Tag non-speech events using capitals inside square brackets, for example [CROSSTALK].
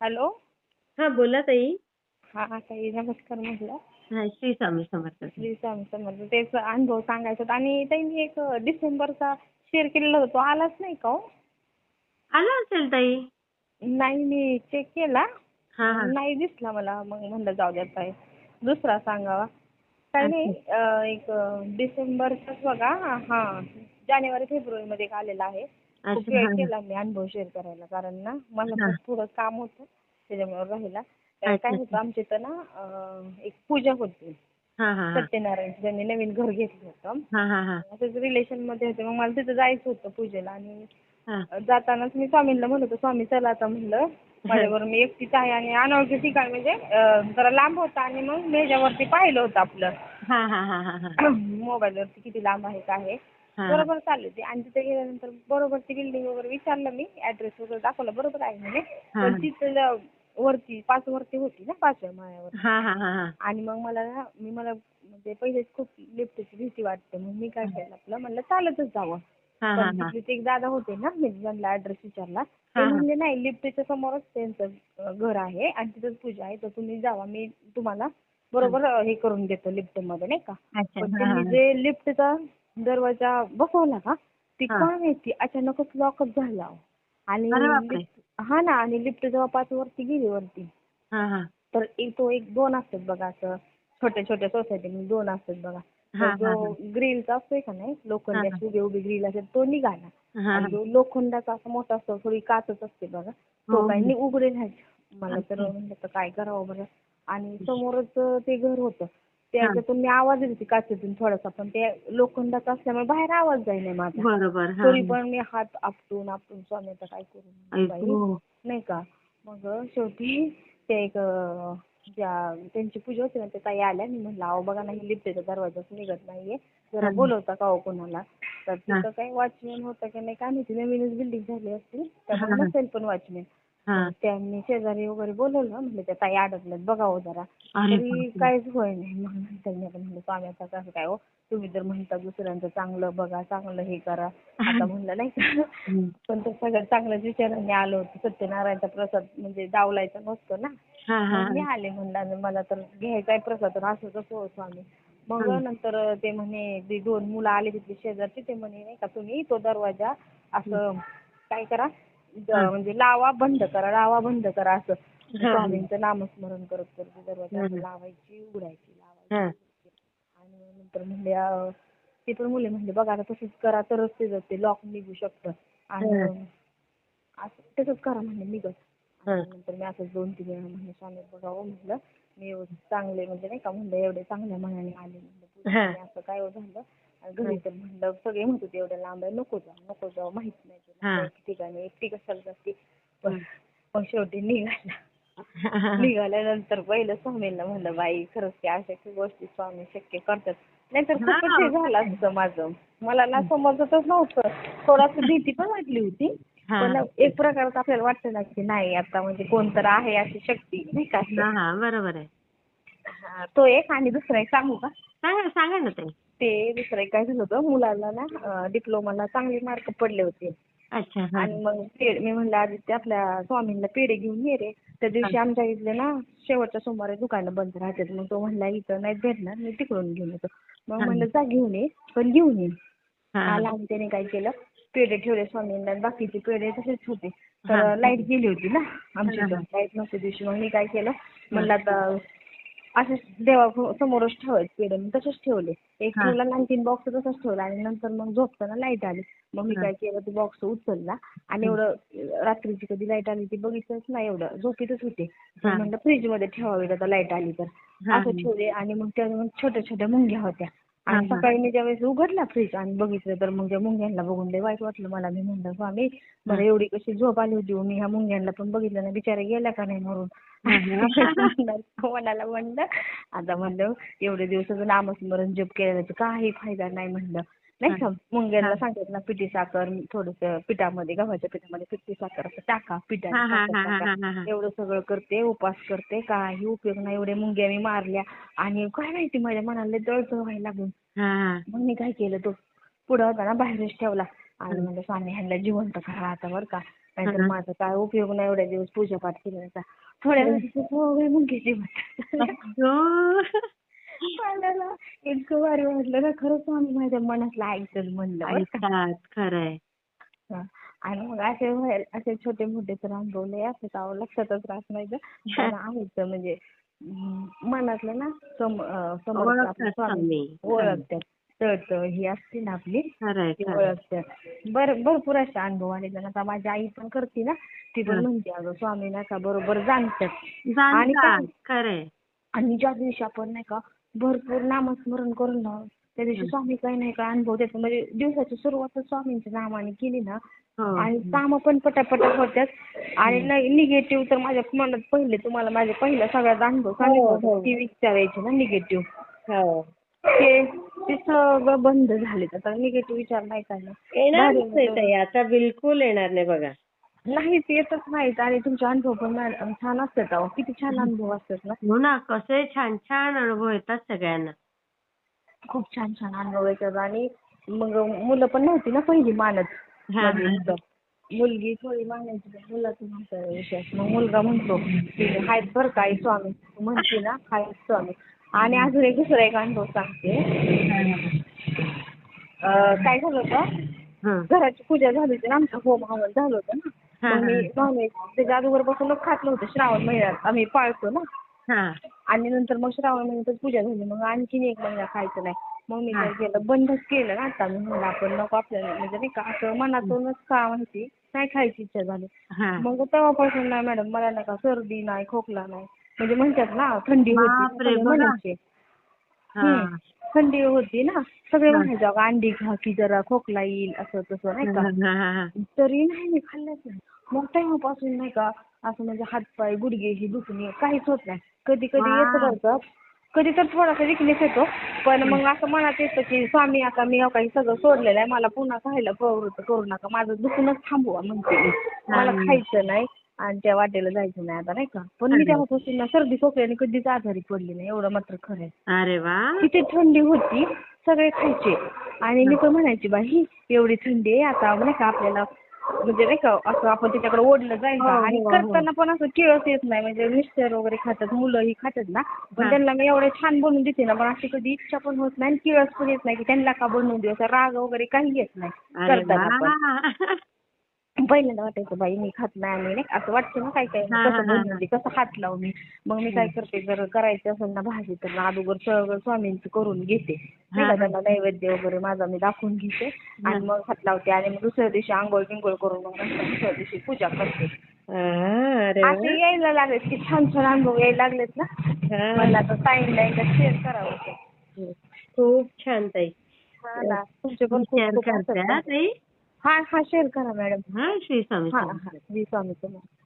Hello? हा बोला ताई. हा ताई नमस्कार म्हटलं. हा श्री स्वामी समर्थ. श्री स्वामी समर्थ. तेच अनुभव सांगायचा होता. आणि ताई मी एक डिसेंबरचा शेअर केलेला होता. तो आलाच नाही का हो? आला असेल ताई. नाही मी चेक केला. हा हा. नाही दिसला मला. मग म्हणलं जाऊ द्या ताई. दुसरा सांगावा. काही नाही अं, एक डिसेंबरचाच बघा. हा जानेवारी फेब्रुवारी मध्ये एक आलेला आहे. खूप वेळ. केला मी अनुभव शेअर करायला. कारण ना मला थोडं काम होतं त्याच्यामुळे राहिला. काय होतं आमच्या इथं ना एक पूजा होती. हा हा हा. सत्यनारायण त्यांनी नवीन घर घेतलं होतं. हा हा हा. असंच रिलेशनमध्ये होते. मग मला तिथं जायचं होतं पूजेला. आणि जातानाच मी स्वामींना म्हणत स्वामी चला आता म्हणलं. माझ्याबरोबर मी एकटीच आहे आणि अनोळखी ठिकाण म्हणजे जरा लांब होतं आणि मग मी ह्याच्यावरती पाहिलं होतं आपलं. हा. मोबाईलवरती किती लांब आहे काय आहे. बरोबर चालले ते. आणि तिथे गेल्यानंतर बरोबर ती बिल्डिंग वगैरे विचारलं मी ऍड्रेस वगैरे दाखवला. बरोबर आहे म्हणे. पण तिथं वरती पाच वरती होती ना पाचव्या माळ्यावर. आणि मग मला ना मी मला म्हणजे पहिलेच खूप लिफ्टची भीती वाटते. मग मी काय केलं आपलं? म्हणलं चालतच जावं. हा हा पण हा. तिथले ते एक दादा होते ना मी ज्यांना ऍड्रेस विचारला ते. म्हणले नाही लिफ्टच्या समोरच त्यांचं घर आहे आणि तिथंच पूजा आहे तर तुम्ही जावा. मी तुम्हाला बरोबर हे. करून देतो लिफ्टमध्ये नाही का? पण त्यांनी जे लिफ्टचा दरवाजा बसवला का? ते हा. काय माहिती अचानकच लॉकच झाला. आणि हा ना आणि लिफ्ट जेव्हा पाच वरती गेली वरती. हा हा. तर एक तो एक दोन असतात बघा असं. छोट्या छोट्या सोसायटीमध्ये दोन असतात बघा. हा, जो ग्रिलचा असतोय का नाही लोखंडी हा, अशी उभी उभी ग्रिल असते तो निघाला. हा जो लोखंडाचा असा मोठा असतो थोडी काचच असते बघा. हो, तो काही हो. नाही उघडे नाही मला तर. म्हणलं काय करावं बरं? आणि समोरच ते घर होतं. हा. त्याच्यातून मी आवाज येत होती काचेतून थोडासा पण ते लोखंडाचा असल्यामुळे बाहेर आवाज जाईना माझा. बरोबर हा. तरी पण मी हात आपटून आपटून स्वामी आता काय करू म्हणलं बाई. ऐकू. नाही का? मग शेवटी ते एक अं, ज्या त्यांची पूजा होती ना ते ताई आल्या. मी म्हणलं अहो बघा ना ही लिफ्टचा दरवाजाच निघत नाहीये. जरा. बोलवता का हो कोणाला? तर. तिथं काही वॉचमॅन होता की नाही काय माहिती नवीनच बिल्डिंग झाली असतील. त्यामुळे. नसेल पण वॉचमॅन. हा. त्यांनी शेजारी वगैरे बोलवलं म्हणजे त्या ताई अडकल्यात बघावं जरा. अरे तरी बापरे. काहीच होय नाही. मग नंतर मी आता म्हणलं स्वामी आता कसं काय हो? तुम्ही जर म्हणता दुसऱ्यांचं चांगलं बघा चांगलं हे करा. आता म्हणलं नाही का? हम्म. पण ते सगळं चांगल्याच विचारांनी आलं होतं. सत्यनारायणचा प्रसाद म्हणजे डावलायचा नसतो ना? हा हा मग मी आले म्हणलं आणि मला तर घ्यायचा आहे प्रसाद तर असं कसं हो स्वामी. मग हं. नंतर ते म्हणे ते दोन मुलं आले तिथले शेजारचे ते म्हणे नाही का तुम्ही तो दरवाजा असं काय करा हं. म्हणजे लावा बंद करा लावा बंद करा असं हं. स्वामींचं नामस्मरण करत करत दरवाजा हं. लावायची उघडायची लावायची हा आणि नंतर म्हणले अं, ते पण मुले म्हणले बघा आता तसंच करा तरच ते ते लॉक निघू शकतं आणि हं. असं तसंच करा म्हणले निघत हं. आणि नंतर मी असंच दोन तीन वेळा म्हणले स्वामी बघावं म्हटलं मी एवढं चांगले म्हणजे नाही का म्हणलं एवढे चांगल्या मनाने आले म्हणलं हं. असं काय हो झालं घरी तर म्हणलं सगळे म्हणत होते एवढ्या लांब आहे नको जाऊ नको जाऊ माहीत नाही तुला ठिकाणी एकटी कशाला जाते? पण शेवटी निघाला. [LAUGHS] निघाल्यानंतर पहिलं स्वामींना म्हणलं बाई खरंच की अशा गोष्टी स्वामी शक्य करतात. नाहीतर खूपच हे झालं असतं माझं. मला ना समजतच नव्हतं. थोडासा भीती पण वाटली होती. पण एक प्रकारचं आपल्याला वाटतं ना की नाही आता म्हणजे कोणतर आहे अशी शक्ती नाही का? बरोबर आहे. हा, तो एक आणि दुसरा एक सांगू का? सांगा सांगा ना ताई ते दुसरं एक काय झालं होतं मुलाला ना डिप्लोमाला चांगले मार्क पडले होते. अच्छा हा. आणि मग पे- मी म्हणलं आधी ते आपल्या स्वामींना पेढे घेऊन ये रे. त्या दिवशी आमच्या इथले ना शेवटच्या सोमवारी दुकानं बंद राहतात. मग तो म्हणला इथं नाही भेटणार मी तिकडून घेऊन येतो. मग. म्हणलं जा घेऊन ये पण घेऊन ये. हा. आला आणि त्याने काय केलं पेढे ठेवले स्वामींना आणि बाकीचे पेढे तसेच होते. हा. तर लाइट गेली होती ना आमच्या. इथं लाइट नसते दिवशी. मग मी काय केलं म्हणलं आता असंच देवा समोरच ठेवायचे पेढे. मी तसेच ठेवले. एक. ठेवला आणखीन बॉक्स तसाच ठेवला. आणि नंतर मग झोपताना लाइट आली. मग मी. काय केलं ते बॉक्स उचलला. आणि एवढं रात्रीची कधी लाइट आली ती बघितलंच नाही एवढं. झोपेतच होते. म्हणलं फ्रीजमध्ये ठेवावी आता लाइट आली तर. असं ठेवले आणि मग त्या छोट्या छोट्या मुंग्या होत्या. आणि. सकाळी मी ज्यावेळेस उघडला फ्रीज आणि बघितलं तर मग त्या मुंग्यांना बघून लय वाईट वाटलं मला. मी म्हणलं स्वामी मला एवढी कशी झोप आली होती हो. मी ह्या मुंग्यांना पण बघितलं नाही. बिचारा गेल्या का नाही मरून? [LAUGHS] मनाला म्हणलं आता म्हणलं एवढे दिवसाचं नामस्मरण जप केल्याचं काही फायदा नाही म्हणलं. नाही का? मुंग्यांना सांगतात ना पिठी साखर थोडस पिठामध्ये गव्हाच्या पिठामध्ये पिठी साखर असं टाका हा. एवढं सगळं करते उपास करते काही उपयोग नाही. एवढे मुंग्या मी मारल्या आणि काय माहिती माझ्या मनाला जळजळ व्हायला लागून मग मी काय केलं तो पुढं होता ना बाहेरच ठेवला. आणि म्हणलं स्वामी ह्यांना जिवंत करा आता बरं का. नाहीतर. माझा काय उपयोग नाही एवढ्या दिवस पूजापाठ केल्याचा. थोड्या सवय मग हो. मला इतकं भारी वाटलं ना खरंच स्वामी माझ्या मनातलं ऐकलं म्हणलं बरं का. ऐकतात खरंय. हा. आणि मग असे असे छोटे मोठे तर अनुभव लय असतात अहो लक्षातच राहत नाही गं. पण आहेत म्हणजे मनातलं ना सम अं, समोरचं आपलं ओळखतात स्वामी. स्वामी. ओळखतात. तळतळ ही असते ना आपली. खरंय ती खरंय. ओळखतात. बर भरपूर असे अनुभव आले ना आता माझी आई पण करते ना ती पण हा. म्हणते अगं स्वामी नाही का बरोबर जाणतात. आणि जाणतात काय- खरंय. आणि ज्या दिवशी आपण नाही का भरपूर नामस्मरण करून ना त्या दिवशी. स्वामी काही नाही का अनुभव देतो म्हणजे दिवसाची सुरुवात स्वामींच्या नावाने केली ना. आणि काम पण पटापटा होतात आणि निगेटिव्ह तर माझ्या मनात पहिले तुम्हाला माझे पहिला सगळ्यात अनुभव हो, सांगितलं हो. होतं ती विचारायची ना निगेटिव्ह हो. ते ते सगळं बंद झाले आता निगेटिव्ह विचार नाही करणार. ताई आता बिलकुल येणार नाही बघा. नाहीच येतच नाहीत. आणि तुमचे अनुभव पण मॅडम छान असतात अहो. किती छान अनुभव असतात ना. हो ना कसे छान छान अनुभव येतात सगळ्यांना. खूप छान छान अनुभव येतात. आणि मग मुलं पण नव्हती ना पहिली मानत हा. मुलगी थोडी मानायची पण मुलाचं नव्हतं विशेष मग मुलगा म्हणतो की आहेत बरं का आई स्वामी. तू म्हणते ना आहेत स्वामी. आणि अजून एक दुसरा एक अनुभव सांगते. अं, काय झालं होतं? हं. घराची पूजा झाली होती ना आमचं होम हवन झालं होतं ना. मी हा. नॉनव्हेज त्याच्या अगोदरपासूनच खात नव्हतं श्रावण महिन्यात आम्ही पाळतो ना. हा. आणि नंतर मग श्रावण महिन्यातच पूजा झाली मग आणखीन एक महिना खायचं नाही. मग मी. काय केलं बंदच केलं ना आता. मी म्हणलं आपण नको आपल्याला म्हणजे नाही का असं मनातूनच का माहिती नाही खायची इच्छा झाली. मग तेव्हापासून नाही मॅडम मला नाही का सर्दी नाही खोकला नाही म्हणजे म्हणतात ना थंडी होती थंडी होती ना सगळे. म्हणायचे अगं अंडी खा की जरा खोकला येईल असं तसं नाही का. तरी नाही मी खाल्लंच नाही. मग तेव्हापासून नाही का असं म्हणजे हातपाय गुडघे ही दुखणे काहीच होत नाही. कधी कधी. येतं बरं का कधी तर थोडासा विकनेस येतो. पण मग असं मनात येतं की स्वामी आता मी काही सगळं सोडलेलं आहे मला पुन्हा खायला प्रवृत्त करू नका माझं दुखणंच थांबवा म्हणते मी. मला. खायचं नाही. आणि त्या वाटेला जायचं नाही आता नाही का? पण मी. तेव्हापासून ना सर्दी खोकल्याने कधीच आजारी पडली नाही एवढं मात्र खरं आहे. अरे वा. किती थंडी होती सगळे खायचे. आणि मी पण म्हणायची बाई एवढी थंडी आहे आता नाही का आपल्याला म्हणजे नाही का असं आपण त्याच्याकडे ओढलं का हो, आणि हो, हो. करताना पण असं किळस येत नाही म्हणजे मिस्टर वगैरे खातात मुलंही खातात ना. पण हा. त्यांना मी एवढे छान बनवून देते ना पण अशी कधी इच्छा पण होत नाही आणि किळस पण येत नाही की त्यांना का बनवून देऊ असं राग वगैरे काही येत नाही करताना पहिल्यांदा वाटायचं बाई मी खात नाही आणि नाही का असं वाटतं ना काय काय हा, कसं हा, हा. दे कसं हात लावू मी मग मी काय करते जर करायचं असेल ना भाजी तर अगोदर सगळं स्वामींचं करून घेते हा, हा. त्यांना नैवेद्य वगैरे माझा मी दाखवून घेते आणि हा. मग हात लावते आणि मग दुसऱ्या दिवशी आंघोळ बिंघोळ करून मग दुसऱ्या दिवशी पूजा करते हा, असे यायला लागलेत की छान छान अनुभव यायला लागलेत ना हा. मला आता टाइम एकदा शेअर करावं ते. खूप छान ताई हा. तुमचे पण खूप हा हा शेअर करा मॅडम हा श्री स्वामी हा समर्थ. हा जी स्वामी समर्थ